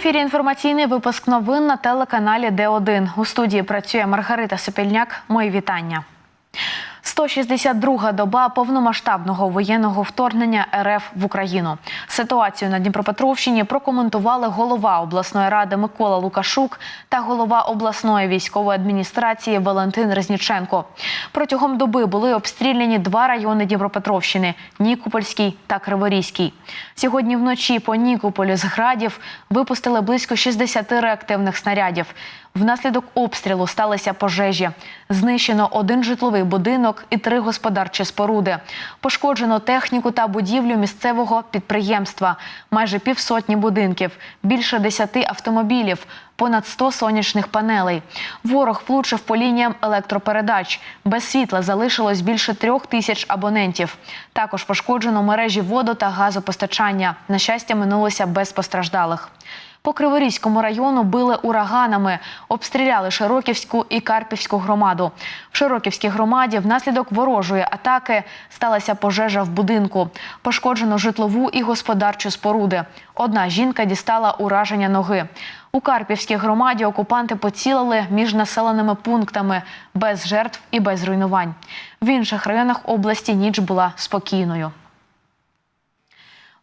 Ефірі інформаційний випуск новин на телеканалі Д1. У студії працює Маргарита Сопільняк. Мої вітання. 162-га доба повномасштабного воєнного вторгнення РФ в Україну. Ситуацію на Дніпропетровщині прокоментували голова обласної ради Микола Лукашук та голова обласної військової адміністрації Валентин Резніченко. Протягом доби були обстріляні два райони Дніпропетровщини Нікопольський та Криворізький. Сьогодні вночі по Нікополю з градів випустили близько 60 реактивних снарядів. Внаслідок обстрілу сталися пожежі. Знищено один житловий будинок і три господарчі споруди. Пошкоджено техніку та будівлю місцевого підприємства, майже півсотні будинків, більше десяти автомобілів, понад 100 сонячних панелей. Ворог влучив по лініям електропередач. Без світла залишилось більше трьох тисяч абонентів. Також пошкоджено мережі воду та газопостачання. На щастя, минулося без постраждалих. По Криворізькому району били ураганами, обстріляли Широківську і Карпівську громаду. В Широківській громаді внаслідок ворожої атаки сталася пожежа в будинку. Пошкоджено житлову і господарчу споруди. Одна жінка дістала ураження ноги. У Карпівській громаді окупанти поцілили між населеними пунктами без жертв і без руйнувань. В інших районах області ніч була спокійною.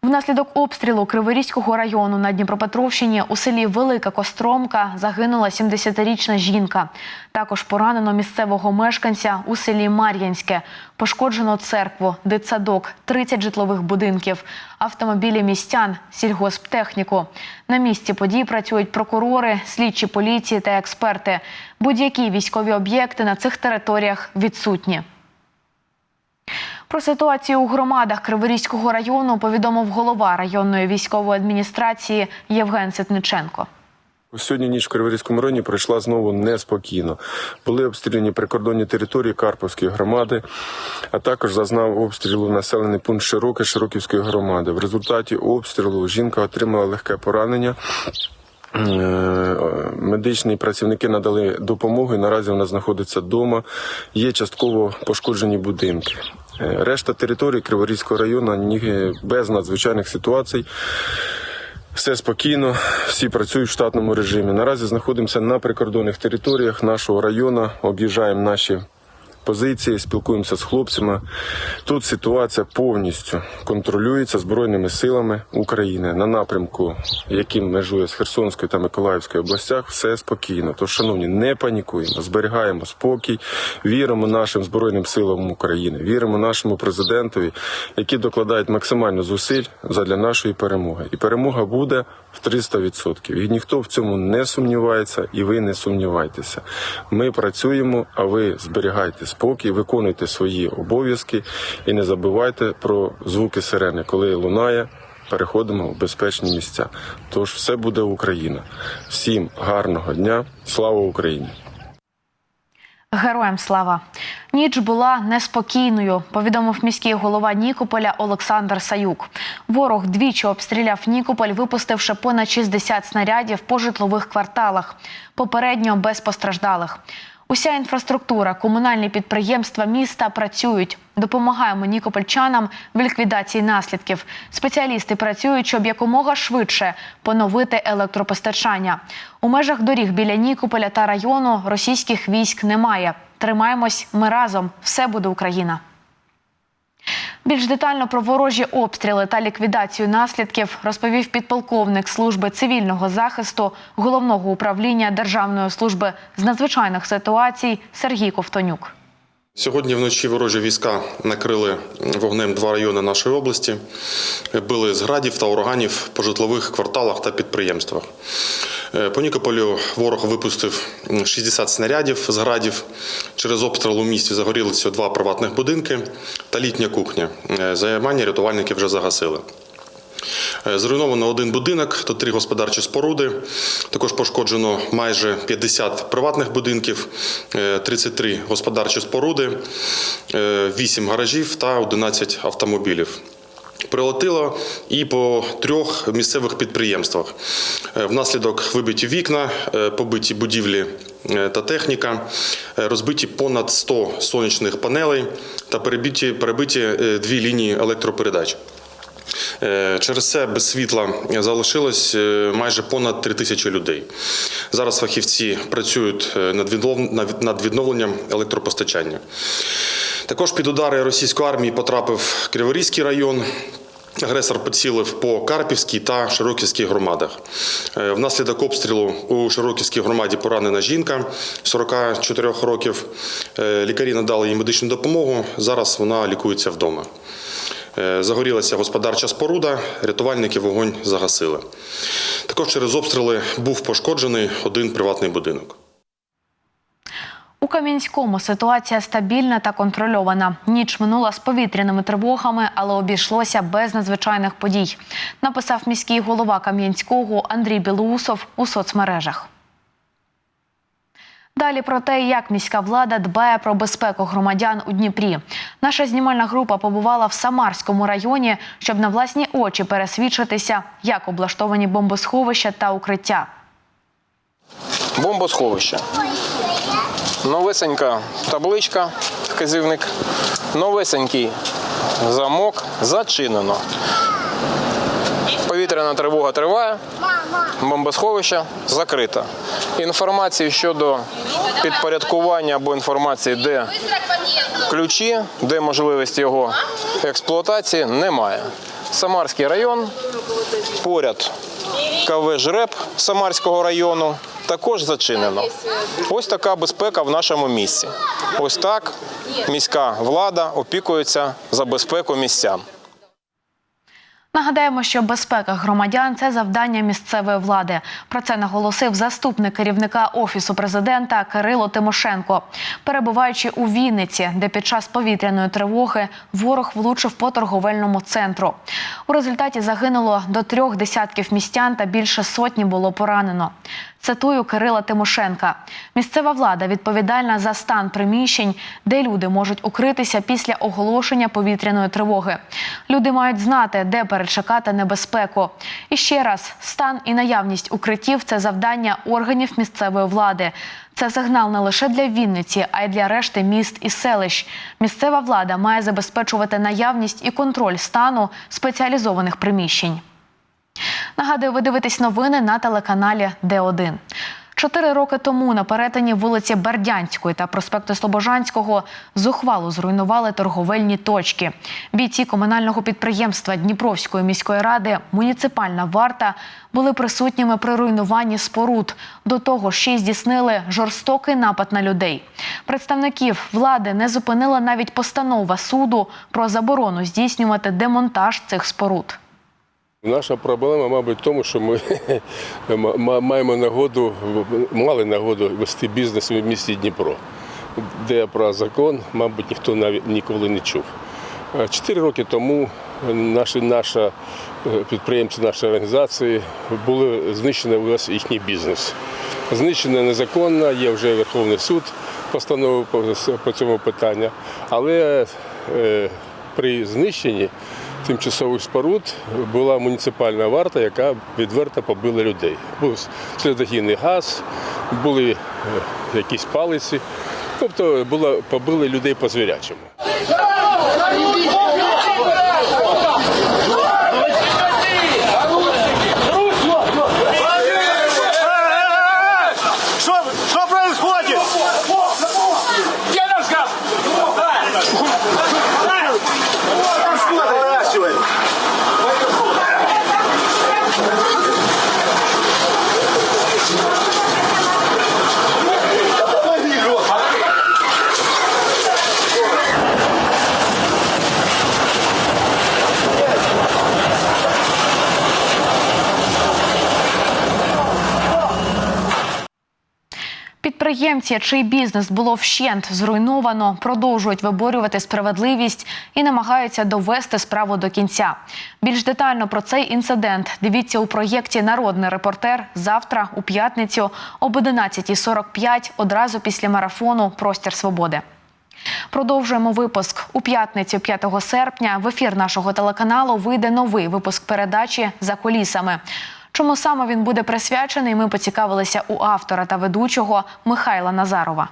Внаслідок обстрілу Криворізького району на Дніпропетровщині у селі Велика Костромка загинула 70-річна жінка. Також поранено місцевого мешканця у селі Мар'янське. Пошкоджено церкву, дитсадок, 30 житлових будинків, автомобілі містян, сільгосптехніку. На місці подій працюють прокурори, слідчі поліції та експерти. Будь-які військові об'єкти на цих територіях відсутні. Про ситуацію у громадах Криворізького району повідомив голова районної військової адміністрації Євген Ситниченко. Сьогодні ніч в Криворізькому районі пройшла знову неспокійно. Були обстріляні прикордонні території Карповської громади, а також зазнав обстрілу населений пункт Широке Широківської громади. В результаті обстрілу жінка отримала легке поранення. Е, Медичні працівники надали допомогу. і Наразі вона знаходиться вдома. Є частково пошкоджені будинки. Решта території Криворізького району без надзвичайних ситуацій. Все спокійно, всі працюють в штатному режимі. Наразі знаходимося на прикордонних територіях нашого району, об'їжджаємо наші позиції, спілкуємося з хлопцями. Тут ситуація повністю контролюється Збройними силами України на напрямку, яким межує з Херсонської та Миколаївської областях. Все спокійно. Тож, шановні, не панікуємо, зберігаємо спокій, віримо нашим збройним силам України, віримо нашому президентові, які докладають максимально зусиль задля нашої перемоги. І перемога буде в 300%. І ніхто в цьому не сумнівається, і ви не сумнівайтеся. Ми працюємо, а ви зберігайте спокій, виконуйте свої обов'язки і не забувайте про звуки сирени, коли лунає. Переходимо в безпечні місця. Тож все буде Україна. Всім гарного дня. Слава Україні! Героям слава! Ніч була неспокійною, повідомив міський голова Нікополя Олександр Саюк. Ворог двічі обстріляв Нікополь, випустивши понад 60 снарядів по житлових кварталах. Попередньо без постраждалих. Уся інфраструктура, комунальні підприємства міста працюють. Допомагаємо нікопольчанам в ліквідації наслідків. Спеціалісти працюють, щоб якомога швидше поновити електропостачання. У межах доріг біля Нікополя та району російських військ немає. Тримаємось ми разом. Все буде Україна. Більш детально про ворожі обстріли та ліквідацію наслідків розповів підполковник служби цивільного захисту головного управління Державної служби з надзвичайних ситуацій Сергій Ковтонюк. Сьогодні вночі ворожі війська накрили вогнем два райони нашої області, били з градів та ураганів по житлових кварталах та підприємствах. Е, По Нікополю ворог випустив 60 снарядів з градів. Через обстріл у місті загорілися два приватних будинки та літня кухня. Е, Займання рятувальники вже загасили. Е, Зруйновано один будинок та три господарчі споруди. Також пошкоджено майже 50 приватних будинків, е, 33 господарчі споруди, 8 гаражів та 11 автомобілів. Прилетіло і по трьох місцевих підприємствах. Е, Внаслідок вибиті вікна, е, побиті будівлі е, та техніка, е, розбиті понад 100 сонячних панелей та перебиті, перебиті е, дві лінії електропередач. Е, Через це без світла залишилось е, майже понад 3 тисячі людей. Зараз фахівці працюють е, над віднов- над- над відновленням електропостачання. Також під удари російської армії потрапив Криворізький район. Агресор поцілив по Карпівській та Широківській громадах. Внаслідок обстрілу у Широківській громаді поранена жінка 44 років. Лікарі надали їй медичну допомогу. Зараз вона лікується вдома. Е, Загорілася господарча споруда, рятувальники вогонь загасили. Також через обстріли був пошкоджений один приватний будинок. У Кам'янському ситуація стабільна та контрольована. Ніч минула з повітряними тривогами, але обійшлося без надзвичайних подій. Написав міський голова Кам'янського Андрій Білоусов у соцмережах. Далі про те, як міська влада дбає про безпеку громадян у Дніпрі. Наша знімальна група побувала в Самарському районі, щоб на власні очі пересвідчитися, як облаштовані бомбосховища та укриття. Бомбосховище. Новесенька табличка, вказівник. Новесенький замок зачинено. Повітряна тривога триває. Бомбосховище закрите. Інформації щодо підпорядкування або інформації, де ключі, де можливість його експлуатації, немає. Самарський район, поряд КВ «Жреб» Самарського району також зачинено. Ось така безпека в нашому місті. Ось так міська влада опікується за безпеку містян. Нагадаємо, що безпека громадян це завдання місцевої влади. Про це наголосив заступник керівника офісу президента Кирило Тимошенко. Перебуваючи у Вінниці, де під час повітряної тривоги ворог влучив по торговельному центру. У результаті загинуло до трьох десятків містян та більше сотні було поранено. Цитую Кирила Тимошенка: місцева влада відповідальна за стан приміщень, де люди можуть укритися після оголошення повітряної тривоги. Люди мають знати, де перечекати небезпеку. І ще раз, стан і наявність укриттів це завдання органів місцевої влади. Це сигнал не лише для Вінниці, а й для решти міст і селищ. Місцева влада має забезпечувати наявність і контроль стану спеціалізованих приміщень. Нагадую, ви дивитесь новини на телеканалі Д1. Чотири роки тому на перетині вулиці Бердянської та проспекту Слобожанського зухвало зруйнували торговельні точки. Бійці комунального підприємства Дніпровської міської ради муніципальна варта були присутніми при руйнуванні споруд. До того ще й здійснили жорстокий напад на людей. Представників влади не зупинила навіть постанова суду про заборону здійснювати демонтаж цих споруд. Наша проблема, мабуть, в тому, що ми маємо нагоду, мали нагоду вести бізнес в місті Дніпро, де про закон, мабуть, ніхто навіть ніколи не чув. Чотири роки тому наші, наша е, підприємці, наші організації були знищені увесь їхній бізнес. Знищена незаконно, є вже Верховний суд постановив по, по цьому питанню. Але е, при знищенні тимчасових споруд була муніципальна варта, яка відверто побила людей. Був слідогінний газ, були е, якісь палиці. Тобто було, побили людей по звірячому. Підприємці, чий бізнес було вщент зруйновано, продовжують виборювати справедливість і намагаються довести справу до кінця. Більш детально про цей інцидент дивіться у проєкті Народний репортер завтра у п'ятницю об 11.45 одразу після марафону Простір свободи. Продовжуємо випуск у п'ятницю, 5 серпня. В ефір нашого телеканалу вийде новий випуск передачі за колісами. Чому саме він буде присвячений? Ми поцікавилися у автора та ведучого Михайла Назарова.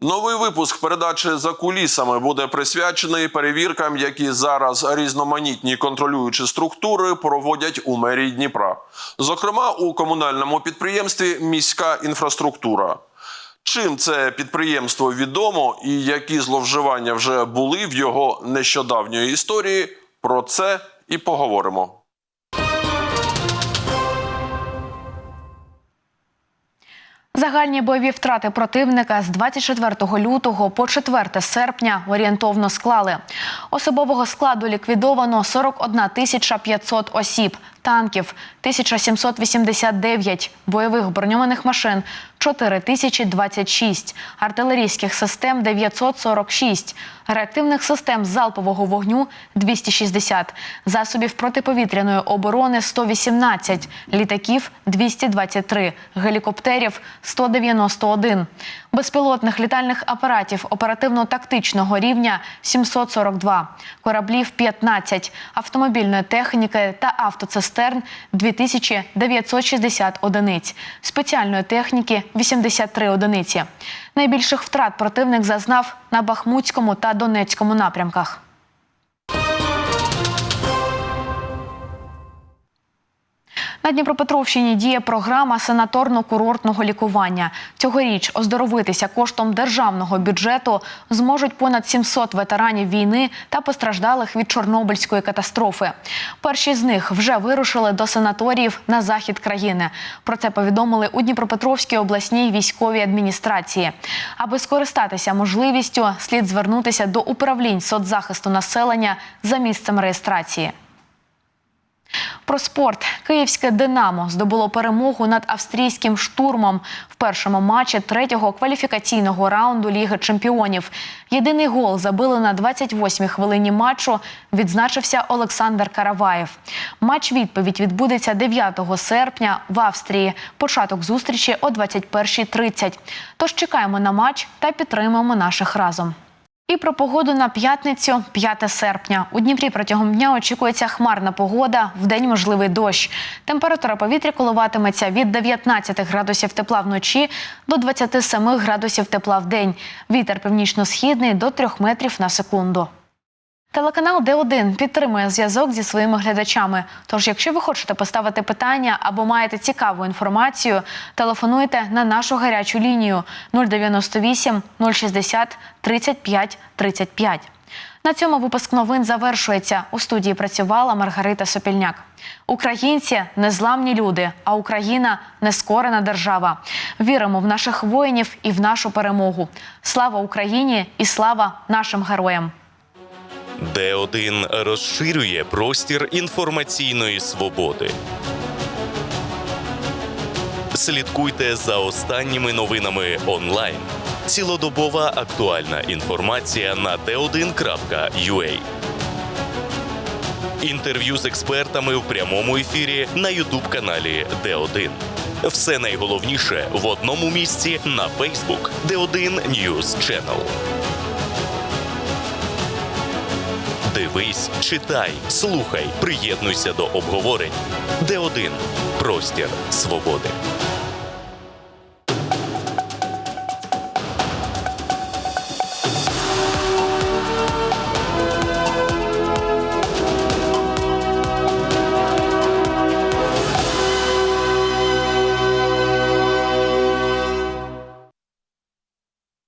Новий випуск передачі за кулісами буде присвячений перевіркам, які зараз різноманітні контролюючі структури проводять у мерії Дніпра, зокрема у комунальному підприємстві Міська інфраструктура. Чим це підприємство відомо і які зловживання вже були в його нещодавньої історії? Про це і поговоримо. Загальні бойові втрати противника з 24 лютого по 4 серпня орієнтовно склали. Особового складу ліквідовано 41 тисяча 500 осіб, танків 1789, бойових броньованих машин 4026, артилерійських систем 946, реактивних систем залпового вогню 260, засобів протиповітряної оборони 118, літаків 223, гелікоптерів 191, безпілотних літальних апаратів оперативно-тактичного рівня 742, кораблів 15, автомобільної техніки та автоцистерн 2960 одиниць, спеціальної техніки 83 одиниці. Найбільших втрат противник зазнав на Бахмутському та Донецькому напрямках. На Дніпропетровщині діє програма санаторно-курортного лікування. Цьогоріч оздоровитися коштом державного бюджету зможуть понад 700 ветеранів війни та постраждалих від Чорнобильської катастрофи. Перші з них вже вирушили до санаторіїв на захід країни. Про це повідомили у Дніпропетровській обласній військовій адміністрації. Аби скористатися можливістю, слід звернутися до управлінь соцзахисту населення за місцем реєстрації. Про спорт київське Динамо здобуло перемогу над австрійським штурмом в першому матчі третього кваліфікаційного раунду Ліги Чемпіонів. Єдиний гол забили на 28-й хвилині матчу. Відзначився Олександр Караваєв. Матч відповідь відбудеться 9 серпня в Австрії. Початок зустрічі о 21.30. Тож чекаємо на матч та підтримуємо наших разом. І про погоду на п'ятницю, 5 серпня. У Дніпрі протягом дня очікується хмарна погода, вдень можливий дощ. Температура повітря коливатиметься від 19 градусів тепла вночі до 27 градусів тепла в день. Вітер північно-східний до 3 метрів на секунду. Телеканал Д1 підтримує зв'язок зі своїми глядачами. Тож, якщо ви хочете поставити питання або маєте цікаву інформацію, телефонуйте на нашу гарячу лінію 098 060 35 35. На цьому випуск новин завершується. У студії працювала Маргарита Сопільняк. Українці незламні люди, а Україна нескорена держава. Віримо в наших воїнів і в нашу перемогу. Слава Україні і слава нашим героям! Д1 розширює простір інформаційної свободи. Слідкуйте за останніми новинами онлайн. Цілодобова актуальна інформація на d1.ua. Інтерв'ю з експертами в прямому ефірі на Ютуб-каналі Д1. Все найголовніше в одному місці на Facebook Д1 News Channel. Дивись, читай, слухай, приєднуйся до обговорень. де один простір свободи.